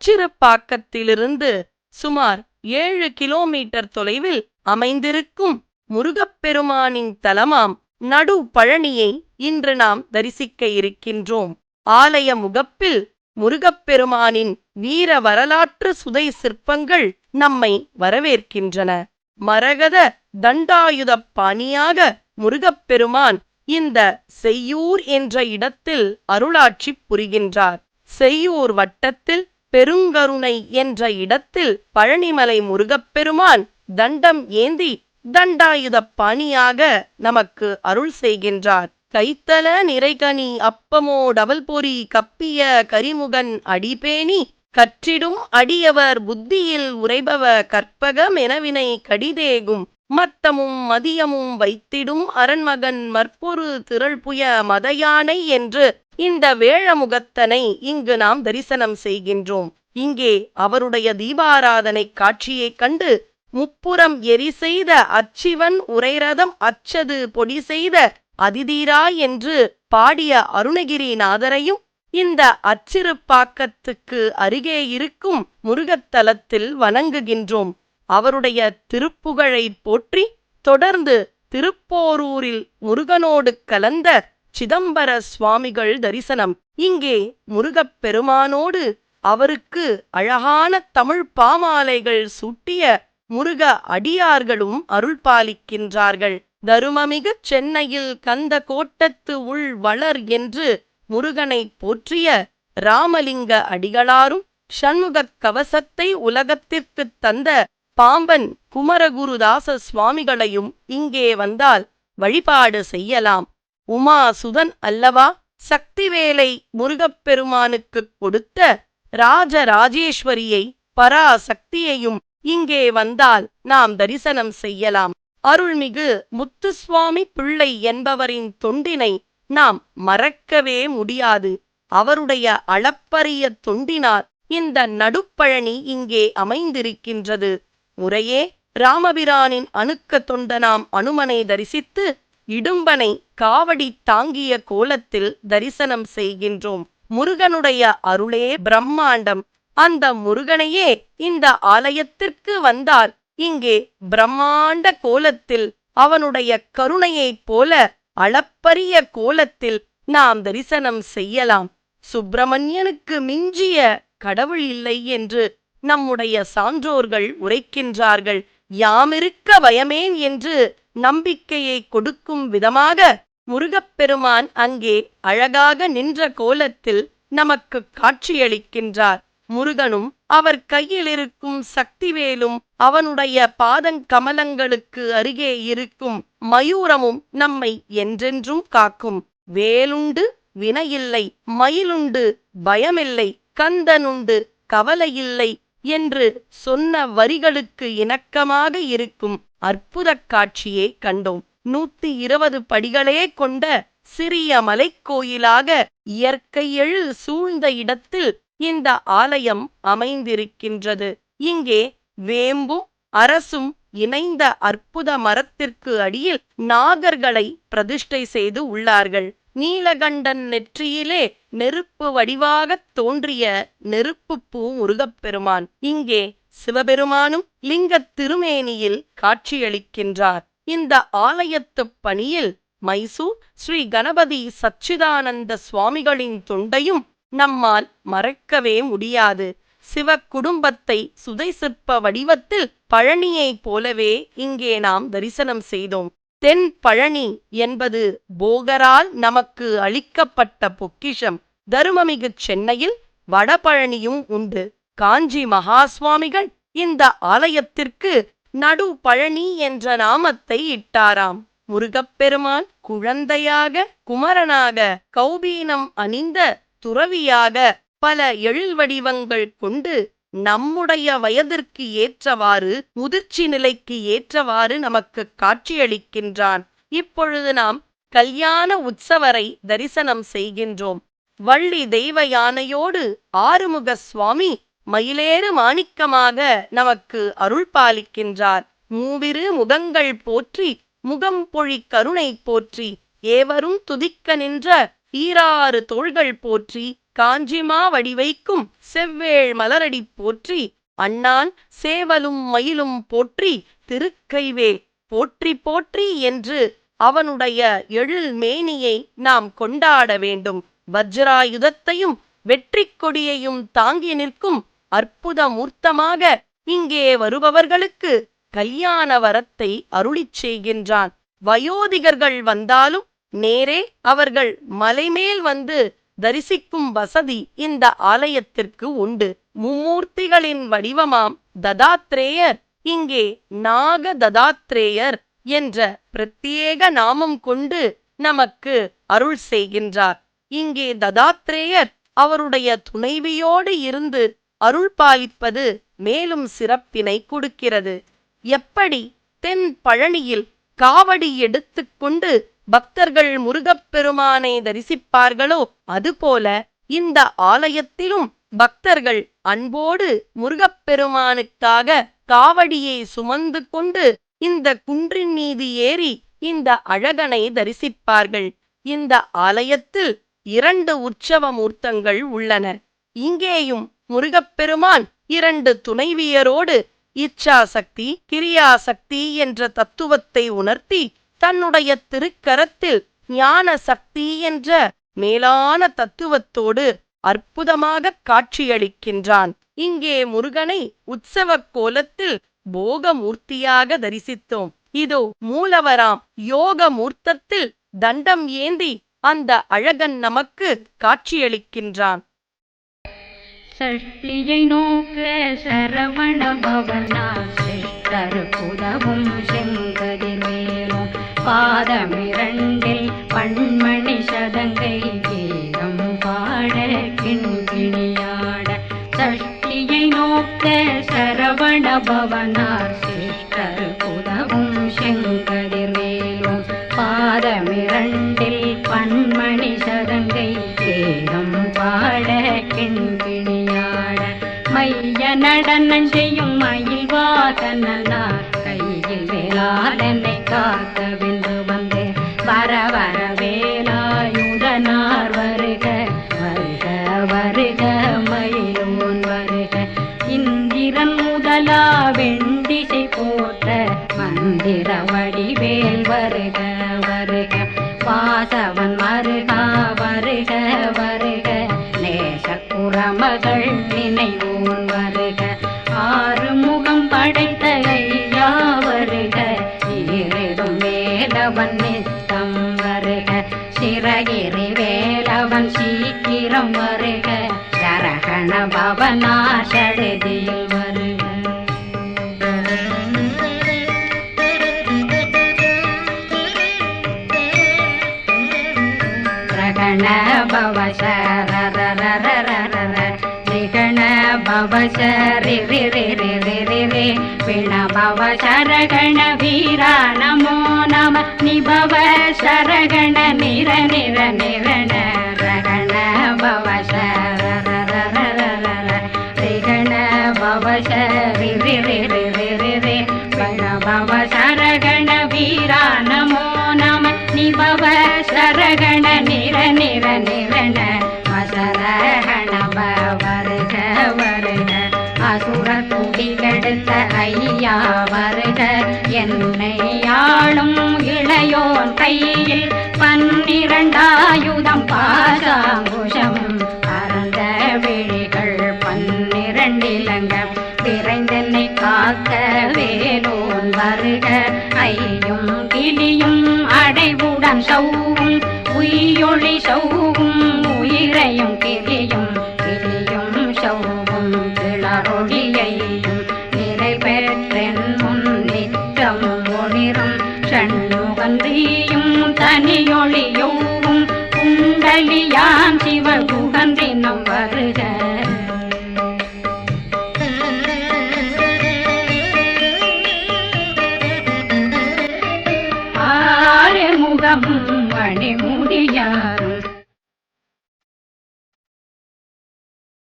அச்சிறுப்பாக்கத்திலிருந்து சுமார் ஏழு கிலோமீட்டர் தொலைவில் அமைந்திருக்கும் முருகப்பெருமானின் தலமாம் நடு பழனியை இன்று நாம் தரிசிக்க இருக்கின்றோம். ஆலய முகப்பில் முருகப்பெருமானின் வீர வரலாற்று சுதை சிற்பங்கள் நம்மை வரவேற்கின்றன. மரகத தண்டாயுத பாணியாக முருகப்பெருமான் இந்த செய்யூர் என்ற இடத்தில் அருளாட்சி புரிகின்றார். செய்யூர் வட்டத்தில் பெருங்கருணை என்ற இடத்தில் பழனிமலை முருகப்பெருமான் தண்டம் ஏந்தி தண்டாயுத பாணியாக நமக்கு அருள் செய்கின்றார். கைத்தல நிறைகனி அப்பமோ டபல் பொறி கப்பிய கரிமுகன் அடிபேணி கற்றிடும் அடியவர் புத்தியில் உரைபவ கற்பகம் எனவினை கடிதேகும். மத்தமும் மதியமும் வைத்திடும் அரண்மகன் மற்பொரு திரள்புய மதயானை என்று இந்த வேழமுகத்தனை இங்கு நாம் தரிசனம் செய்கின்றோம். இங்கே அவருடைய தீபாராதனை காட்சியைக் கண்டு முப்புறம் எரி செய்த அச்சிவன் உரைரதம் அச்சது பொடி செய்த அதிதீரா என்று பாடிய அருணகிரிநாதரையும் இந்த அச்சிறுப்பாக்கத்துக்கு அருகே இருக்கும் முருகத்தலத்தில் வணங்குகின்றோம். அவருடைய திருப்புகழை போற்றி தொடர்ந்து திருப்போரூரில் முருகனோடு கலந்த சிதம்பர சுவாமிகள் தரிசனம். இங்கே முருகப் அவருக்கு அழகான தமிழ் பாமாலைகள் சூட்டிய முருக அடியார்களும் அருள் பாலிக்கின்றார்கள் தருமமிகு சென்னையில் கந்த கோட்டத்து உள் வளர் என்று முருகனை போற்றிய ராமலிங்க அடிகளாரும் சண்முகக் கவசத்தை உலகத்திற்குத் தந்த பாம்பன் குமரகுருதாச சுவாமிகளையும் இங்கே வந்தால் வழிபாடு செய்யலாம். உமா சுதன் அல்லவா? சக்திவேலை முருகப்பெருமானுக்குக் கொடுத்த ராஜராஜேஸ்வரியை பராசக்தியையும் இங்கே வந்தால் நாம் தரிசனம் செய்யலாம். அருள்மிகு முத்துசுவாமி பிள்ளை என்பவரின் தொண்டினை நாம் மறக்கவே முடியாது. அவருடைய அளப்பரிய தொண்டினார் இந்த நடுப்பழனி இங்கே அமைந்திருக்கின்றது. முறையே ராமபிரானின் அணுக்க தொண்டனாம் அனுமனை தரிசித்து இடும்பனை காவடி தாங்கிய கோலத்தில் தரிசனம் செய்கின்றோம். முருகனுடைய அருளே பிரம்மாண்டம். அந்த முருகனையே இந்த ஆலயத்திற்கு வந்தால் இங்கே பிரம்மாண்ட கோலத்தில் அவனுடைய கருணையைப் போல அளப்பரிய கோலத்தில் நாம் தரிசனம் செய்யலாம். சுப்பிரமணியனுக்கு மிஞ்சிய கடவுள் இல்லை என்று நம்முடைய சான்றோர்கள் உரைக்கின்றார்கள் யாமிருக்க பயமேன் என்று நம்பிக்கையை கொடுக்கும் விதமாக முருகப்பெருமான் அங்கே அழகாக நின்ற கோலத்தில் நமக்கு காட்சியளிக்கின்றார். முருகனும் அவர் கையில் இருக்கும் சக்திவேலும் அவனுடைய பாதங்கமலங்களுக்கு அருகே இருக்கும் மயூரமும் நம்மை என்றென்றும் காக்கும். வேலுண்டு வினையில்லை மயிலுண்டு பயமில்லை கந்தனுண்டு கவலையில்லை என்று சொன்ன வரிகளுக்கு இணக்கமாக இருக்கும் அற்புதக் காட்சியை கண்டோம். நூத்தி இருபது படிகளே கொண்ட சிறிய மலைக்கோயிலாக இயற்கை எழு சூழ்ந்த இடத்தில் இந்த ஆலயம் அமைந்திருக்கின்றது. இங்கே வேம்பும் அரசும் இணைந்த அற்புத மரத்திற்கு அடியில் நாகர்களை பிரதிஷ்டை செய்து உள்ளார்கள். நீலகண்டன் நெற்றியிலே நெருப்பு வடிவாகத் தோன்றிய நெருப்பு பூ முருகப்பெருமான். இங்கே சிவபெருமானும் லிங்கத் திருமேனியில் காட்சியளிக்கின்றார். இந்த ஆலயத்துப் பணியில் மைசூர் ஸ்ரீ கணபதி சச்சிதானந்த சுவாமிகளின் தொண்டையும் நம்மால் மறக்கவே முடியாது. சிவ குடும்பத்தை சுதை சிற்ப வடிவத்தில் பழனியைப் போலவே இங்கே நாம் தரிசனம் செய்தோம். தென் பழனி என்பது போகரால் நமக்கு அளிக்கப்பட்ட பொக்கிஷம். தருமமிகு சென்னையில் வடபழனியும் உண்டு. காஞ்சி மகாஸ்வாமிகள் இந்த ஆலயத்திற்கு நடு பழனி என்ற நாமத்தை இட்டாராம். முருகப்பெருமான் குழந்தையாக குமரனாக கௌபீனம் அணிந்த துறவியாக பல எழில் வடிவங்கள் கொண்டு நம்முடைய வயதிற்கு ஏற்றவாறு முதிர்ச்சி நிலைக்கு ஏற்றவாறு நமக்கு காட்சியளிக்கின்றான். இப்பொழுது நாம் கல்யாண உற்சவரை தரிசனம் செய்கின்றோம். வள்ளி தெய்வ யானையோடு ஆறுமுக சுவாமி மயிலேறு மாணிக்கமாக நமக்கு அருள் பாலிக்கின்றார். மூவிரு முகங்கள் போற்றி முகம் பொழி கருணை போற்றி ஏவரும் துதிக்க நின்ற ஈராறு தோள்கள் போற்றி காஞ்சிமா வடிவைக்கும் செவ்வேள் மலரடி போற்றி அண்ணான் சேவலும் மயிலும் போற்றி திருக்கைவே போற்றி போற்றி என்று அவனுடைய எழில் மேனியை நாம் கொண்டாட வேண்டும். வஜ்ராயுதத்தையும் வெற்றி கொடியையும் தாங்கி நிற்கும் அற்புத மூர்த்தமாக இங்கே வருபவர்களுக்கு கல்யாண வரத்தை அருளிச் செய்கின்றான். வயோதிகர்கள் வந்தாலும் நேரே அவர்கள் மலைமேல் வந்து தரிசிக்கும் வசதி இந்த ஆலயத்திற்கு உண்டு. மும்மூர்த்திகளின் வடிவமாம். ததாத்ரேயர் இங்கே நாக ததாத்ரேயர் என்ற பிரத்யேக நாமம் கொண்டு நமக்கு அருள் செய்கின்றார். இங்கே ததாத்ரேயர் அவருடைய துணைவியோடு இருந்து அருள் பாலிப்பது மேலும் சிறப்பினை கொடுக்கிறது. எப்படி? தென் பழனியில் காவடி எடுத்துக்கொண்டு பக்தர்கள் முருகப்பெருமானை தரிசிப்பார்களோ? அதுபோல இந்த ஆலயத்திலும் பக்தர்கள் அன்போடு முருகப்பெருமானுக்காக காவடியை சுமந்து கொண்டு இந்த குன்றின் மீது ஏறி இந்த அழகனை தரிசிப்பார்கள். இந்த ஆலயத்தில் இரண்டு உற்சவ மூர்த்தங்கள் உள்ளன. இங்கேயும் முருகப்பெருமான் இரண்டு துணைவியரோடு இச்சா சக்தி கிரியா சக்தி என்ற தத்துவத்தை உணர்த்தி தன்னுடைய திருக்கரத்தில் ஞான சக்தி என்ற மேலான தத்துவத்தோடு அற்புதமாக காட்சியளிக்கின்றான். இங்கே முருகனை உற்சவ கோலத்தில் போகமூர்த்தியாக தரிசித்தோம். இதோ மூலவராம் யோக மூர்த்தத்தில் தண்டம் ஏந்தி அந்த அழகன் நமக்கு காட்சியளிக்கின்றான். சஷ்டியை நோக்க சரவண பவனா சிஷ்டர் புதவும் செங்க பாதமிரண்டில் பண்மணி சதங்கை கீதம் பாட கிண்கிணியாட சஷ்டியை நோக்க சரவண பவனார் சிஷ்டர் புதவும் செங்கதிர் மேலும் பாதமிரண்டில் பண்மணி சதங்கை கேதம் பாட கிண்கிணியாட மைய நடனம் செய்யும் மயில் வாதனார் கையில் வேளாளனை காக்க வர வர வேலாயுதனார் வருக வருக வருக மயிலோன் வருக. இந்திரன் முதலா வெண்டிசை போட்ட மந்திர வடிவேல் வருக வருக. வாசவன் மருகா வருக வருக. நேச குரமகள் நினைவு வீரம் வருக. சரகண பவனா சடுதியில் வருக. ரகண பவ சரண பவ சரி ரி சரகண வீரா நமோ நம நிபவ சரகண நிர நிர நிர ஐயா வருக என்னை ஆளும் இளையோன் கையில் பன்னிரண்டாயுதம் பாசாங்குஷம். பரந்த விழிகள் பன்னிரண்டிலங்க விரைந்தென்னை காக்க வேலோன் வருக. ஐயும் கிளியும் அடைவுடன் சௌவும் உயிரொளி சௌவும்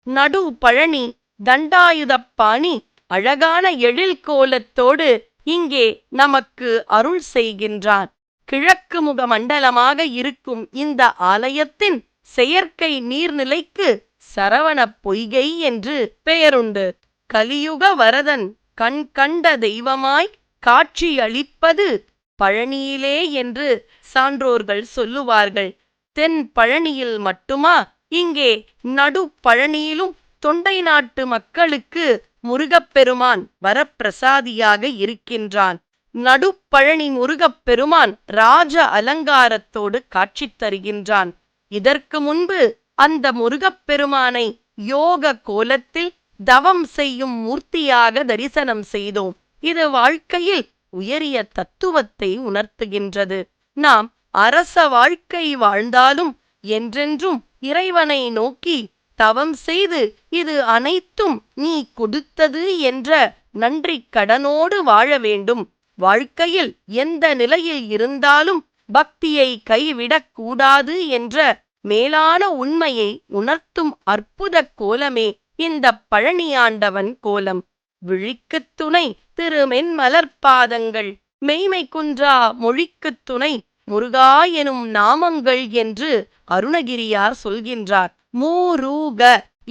நடு பழனி தண்டாயுதப்பாணி அழகான எழில் கோலத்தோடு இங்கே நமக்கு அருள் செய்கின்றார். கிழக்கு முக மண்டலமாக இருக்கும் இந்த ஆலயத்தின் செயற்கை நீர்நிலைக்கு சரவணப் பொய்கை என்று பெயருண்டு. கலியுக வரதன் கண் கண்ட தெய்வமாய் காட்சியளிப்பது பழனியிலே என்று சான்றோர்கள் சொல்லுவார்கள். தென் பழனியில் மட்டுமா இங்கே நடு பழனியிலும் தொண்டை நாட்டு மக்களுக்கு முருகப்பெருமான் வரப்பிரசாதியாக இருக்கின்றான். நடுப்பழனி முருகப்பெருமான் ராஜ அலங்காரத்தோடு காட்சி தருகின்றான். இதற்கு முன்பு அந்த முருகப்பெருமானை யோக கோலத்தில் தவம் செய்யும் மூர்த்தியாக தரிசனம் செய்தோம். இது வாழ்க்கையில் உயரிய தத்துவத்தை உணர்த்துகின்றது. நாம் அரச வாழ்க்கை வாழ்ந்தாலும் என்றென்றும் இறைவனை நோக்கி தவம் செய்து இது அனைத்தும் நீ கொடுத்தது என்ற நன்றி கடனோடு வாழ வேண்டும். வாழ்க்கையில் எந்த நிலையில் இருந்தாலும் பக்தியை கைவிடக் கூடாது என்ற மேலான உண்மையை உணர்த்தும் அற்புத கோலமே இந்த பழனியாண்டவன் கோலம். விழிக்குத் துணை திருமென்மலர்பாதங்கள் மெய்மை குன்றா மொழிக்குத் துணை முருகா எனும் நாமங்கள் என்று அருணகிரியார் சொல்கின்றார். மூரூக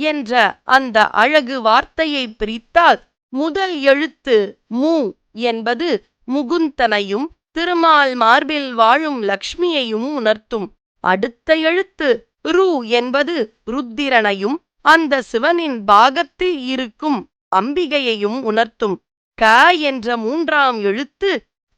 என்ற அந்த அழகு வார்த்தையை பிரித்தால் முதல் எழுத்து மூ என்பது முகுந்தனையும் திருமால் மார்பில் வாழும் லக்ஷ்மியையும் உணர்த்தும். அடுத்த எழுத்து ரு என்பது ருத்திரனையும் அந்த சிவனின் பாகத்தில் இருக்கும் அம்பிகையையும் உணர்த்தும். க என்ற மூன்றாம் எழுத்து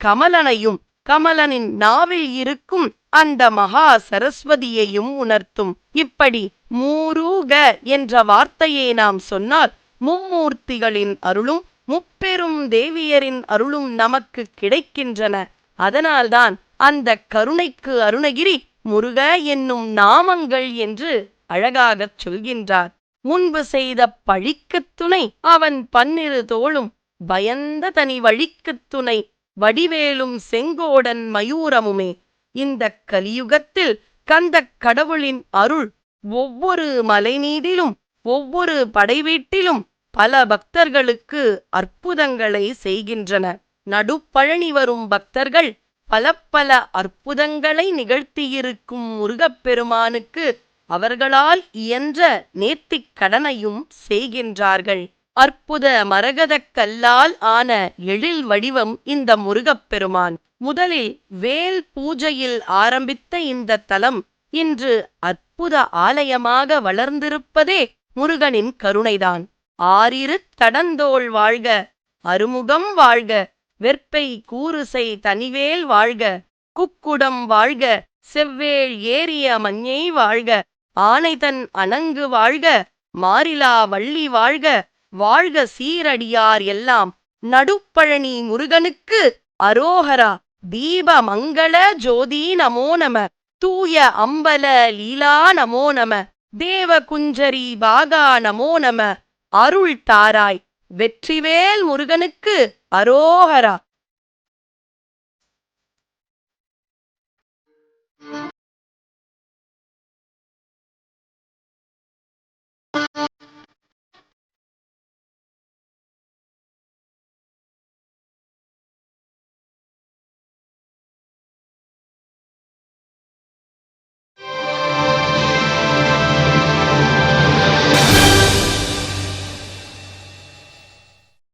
கமலனையும் கமலனின் நாவில் இருக்கும் அந்த மகா சரஸ்வதியையும் உணர்த்தும். இப்படி மூரூக என்ற வார்த்தையை நாம் சொன்னால் மும்மூர்த்திகளின் அருளும் முப்பெரும் தேவியரின் அருளும் நமக்கு கிடைக்கின்றன. அதனால்தான் அந்த கருணைக்கு அருணகிரி முருக என்னும் நாமங்கள் என்று அழகாகச் சொல்கின்றார். முன்பு செய்த பழிக்குத் துணை அவன் பன்னிரு தோளும் பயந்த தனி வழிக்குத் துணை வடிவேலும் செங்கோடன் மயூரமுமே. இந்த கலியுகத்தில் கந்தக் கடவுளின் அருள் ஒவ்வொரு மலைநீதிலும் ஒவ்வொரு படைவீட்டிலும் பல பக்தர்களுக்கு அற்புதங்களை செய்கின்றன. நடுப்பழனி வரும் பக்தர்கள் பல பல அற்புதங்களை நிகழ்த்தியிருக்கும் முருகப்பெருமானுக்கு அவர்களால் இயன்ற நேர்த்திக் கடனையும் செய்கின்றார்கள். அற்புத மரகதக் கல்லால் ஆன எழில் வடிவம் இந்த முருகப்பெருமான். முதலில் வேல் பூஜையில் ஆரம்பித்த இந்த தலம் இன்று அற்புத ஆலயமாக வளர்ந்திருப்பதே முருகனின் கருணைதான். ஆறிரு தடந்தோள் வாழ்க அருமுகம் வாழ்க வெற்பை கூறுசை தனிவேல் வாழ்க குக்குடம் வாழ்க செவ்வேள் ஏறிய மஞ்சை வாழ்க ஆனைதன் அணங்கு வாழ்க மாரிலா வள்ளி வாழ்க வாழ்க சீரடியார் எல்லாம். நடுப்பழனி முருகனுக்கு அரோஹரா தீப மங்கள ஜோதி நமோ நம. தூய அம்பல லீலா நமோ நம. தேவ குஞ்சரி பாகா நமோ நம. அருள் தாராய். வெற்றிவேல் முருகனுக்கு அரோஹரா